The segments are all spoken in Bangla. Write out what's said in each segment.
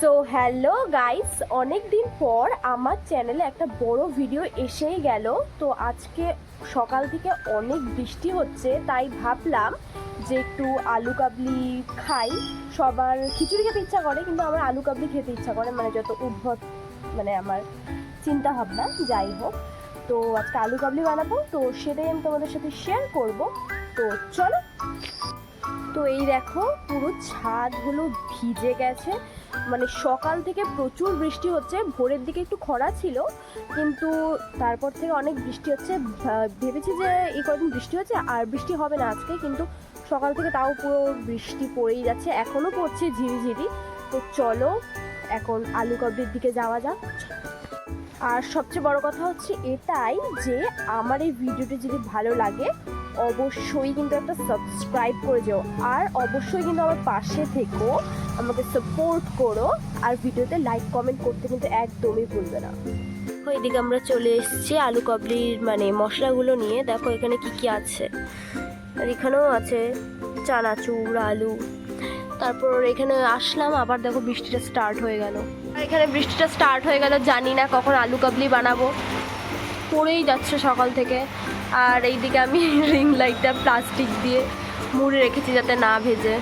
সো হ্যালো গাইস অনেক দিন পর আমার চ্যানেলে একটা বড় ভিডিও এসেই গেল। তো আজকে সকাল থেকে অনেক বৃষ্টি হচ্ছে, তাই ভাবলাম যে একটু আলু কাবলি খাই। সবার খিচুড়ি খেতে ইচ্ছা করে, কিন্তু আমার আলু কাবলি খেতে ইচ্ছা করে মানে যত উদ্ভব মানে আমার চিন্তা ভাবনা, যাই হোক। তো আজকে আলু কাবলি বানাবো, তো সেটাই আমি তোমাদের সাথে শেয়ার করব। তো চলো। তো এই দেখো, পুরো ছাদগুলো ভিজে গেছে। মানে সকাল থেকে প্রচুর বৃষ্টি হচ্ছে, ভোরের দিকে একটু খরা ছিল, কিন্তু তারপর থেকে অনেক বৃষ্টি হচ্ছে। ভেবেছি যে এই কদিন বৃষ্টি হচ্ছে, আর বৃষ্টি হবে না আজকে, কিন্তু সকাল থেকে তাও পুরো বৃষ্টি পড়েই যাচ্ছে এখনও পড়ছে ঝিরিঝিরি। তো চলো, এখন আলু কবরির দিকে যাওয়া যাক। আর সবচেয়ে বড় কথা হচ্ছে এটাই যে, আমার এই ভিডিওটি যদি ভালো লাগে অবশ্যই কিন্তু একটা সাবস্ক্রাইব করে যাও। আর অবশ্যই কিন্তু আমার পাশে থেকো, আমাকে সাপোর্ট করো, আর ভিডিওতে লাইক কমেন্ট করতে কিন্তু একদমই ভুলবে না। তো এদিকে আমরা চলে এসেছি আলু কাবলির মানে মশলাগুলো নিয়ে। দেখো, এখানে কি কি আছে। আর এখানেও আছে চানাচুর, আলু। তারপর এখানে আসলাম, আবার দেখো বৃষ্টিটা স্টার্ট হয়ে গেল। আর এখানে বৃষ্টিটা স্টার্ট হয়ে গেল, জানি না কখন আলু কাবলি বানাবো। পড়েই যাচ্ছে সকাল থেকে। আর এইদিকে আমি রিং লাইটটা প্লাস্টিক দিয়ে মুড়ে রেখেছি যাতে না ভেজে।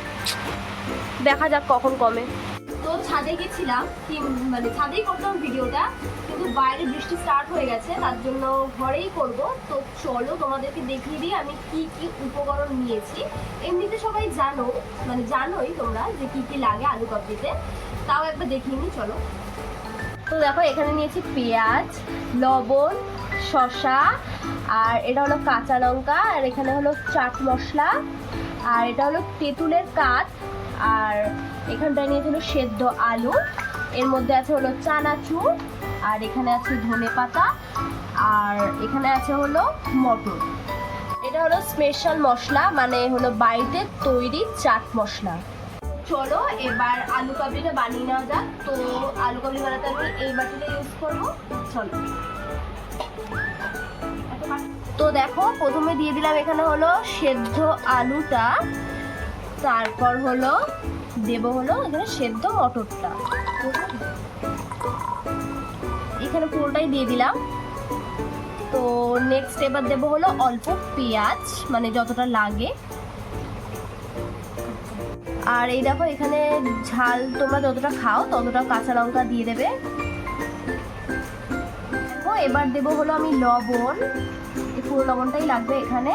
দেখা যাক কখন কমে। তো ছাদে গেছিলাম, কি মানে ছাদেই করতাম ভিডিওটা, কিন্তু বাইরে বৃষ্টি স্টার্ট হয়ে গেছে, তার জন্য ঘরেই করব। তো চলো তোমাদেরকে দেখিয়ে দিই আমি কি কি উপকরণ নিয়েছি। এমনিতে সবাই জানো মানে জানোই তোমরা যে কি কি লাগে আলু কাবলিতে তাও একবার দেখিয়ে নিই, চলো। তো দেখো, এখানে নিয়েছি পেঁয়াজ, লবণ শসা, আর এটা হলো কাঁচা লঙ্কা, আর এখানে হলো চাট মশলা, আর এটা হলো তেঁতুলের কাঠ আর এখানটায় নিয়েছে হলো সেদ্ধ আলু, এর মধ্যে আছে হলো চানাচুর, আর এখানে আছে ধনে পাতা, আর এখানে আছে হলো মটর। এটা হলো স্পেশাল মশলা মানে হলো বাড়িতে তৈরি চাট মশলা। চলো এবার আলু কাবলিটা বানিয়ে নেওয়া যাক, তো আলু কাবলি বানাতে আমি এই বাটিটা ইউজ করব, চলো। তো দেখো, প্রথমে দিয়ে দিলাম এখানে হলো সেদ্ধ আলুটা, তারপর হলো দেব হলো এখানে সেদ্ধ মটরটা। এখানে পুরোটাই দিয়ে দিলাম। তো নেক্সট এবার দেবো হলো অল্প পেঁয়াজ মানে যতটা লাগে। আর এই দেখো এখানে ঝাল তোমরা যতটা খাও ততটা কাঁচা লঙ্কা দিয়ে দেবে। এবার দেবো হলো আমি লবণ। পুরো লবণটাই লাগবে এখানে।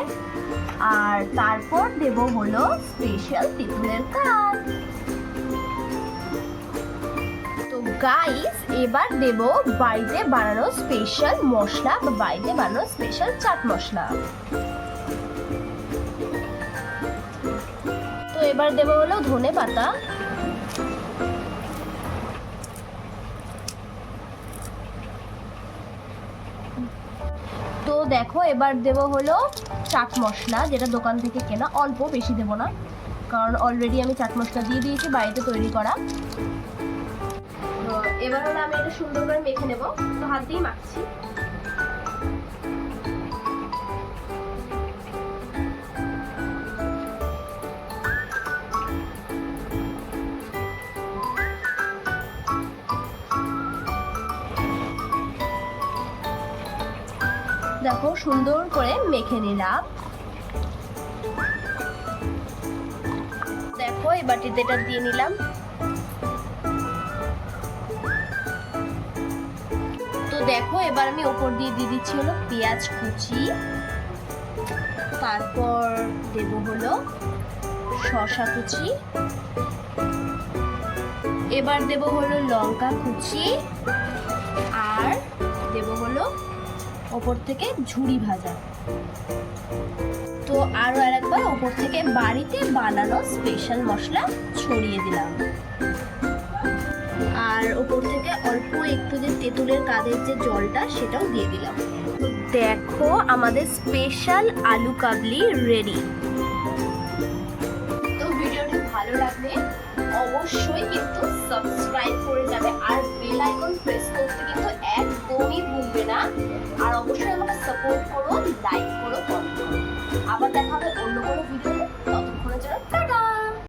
আর তারপর দেব হলো স্পেশাল তেঁতুলের কাঠ তো গাইস এবার দেব বাড়িতে বানানো স্পেশাল মশলা বা বাড়িতে বানানো স্পেশাল চাট মশলা। তো এবার দেব হলো ধনে পাতা দেখো, এবার দেব হলো চাট মশলা, যেটা দোকান থেকে কেনা, অল্প বেশি দেবো না, কারণ অলরেডি আমি চাট মশলা দিয়ে দিয়েছি, বাড়িতে তৈরি করা। তো এবার হলো আমি এটা সুন্দর করে মেখে নেব। তো হাত দিয়েই মাখছি। দেখো, সুন্দর করে মেখে নিলাম। দেখো, এই বাটিতে এটা দিয়ে নিলাম। তো দেখো, এবার আমি ওপর দিয়ে দিয়ে দিচ্ছি হলো পেঁয়াজ কুচি। তারপর দেব হলো শসা কুচি। এবার দেব হলো লঙ্কা কুচি। আর ওপর থেকে ঝুড়ি ভাজা। তো আরও আরেকবার ওপর থেকে বাড়িতে বানানো স্পেশাল মশলা ছড়িয়ে দিলাম। আর ওপর থেকে অল্প একটু যে তেঁতুলের কাদের যে জলটা, সেটাও দিয়ে দিলাম। দেখো আমাদের স্পেশাল আলু কাবলি রেডি তো ভিডিওটি ভালো লাগলে অবশ্যই কিন্তু সাবস্ক্রাইব করে যাবে আর বেল আইকন প্রেস করতে আর অবশ্যই আমাকে সাপোর্ট করো লাইক করো কমেন্ট করো। আবার দেখা হবে অন্য কোনো টাটা